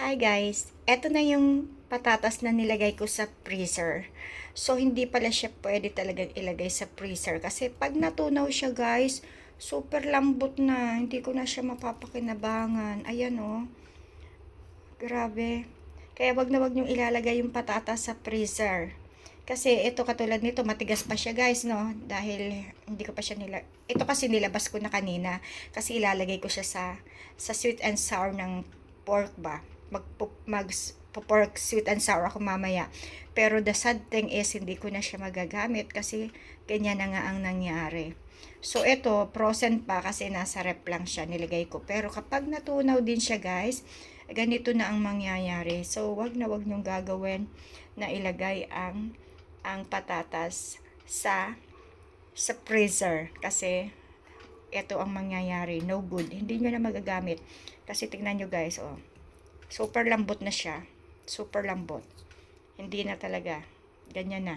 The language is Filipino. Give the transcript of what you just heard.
Hi guys, eto na yung patatas na nilagay ko sa freezer. So hindi pala siya pwede talagang ilagay sa freezer kasi pag natunaw siya guys, super lambot na. Hindi ko na siya mapapakinabangan. Ayan oh. Grabe. Kaya wag na wag niyong ilalagay yung patatas sa freezer. Kasi ito katulad nito, matigas pa siya guys, no? Dahil hindi ko pa siya nila... Ito kasi nilabas ko na kanina. Kasi ilalagay ko siya sa, sa sweet and sour ng pork ba. Mag, mag pork sweet and sour ako mamaya. Pero the sad thing is, hindi ko na siya magagamit kasi ganyan na nga ang nangyari. So, ito, frozen pa kasi nasa rep lang siya, nilagay ko. Pero kapag natunaw din siya, guys, ganito na ang mangyayari. So, wag na wag niyong gagawin na ilagay ang ang patatas sa sa freezer kasi ito ang mangyayari. No good. Hindi nyo na magagamit. Kasi tingnan nyo guys, oh. Super lambot na siya. Super lambot. Hindi na talaga. Ganyan na.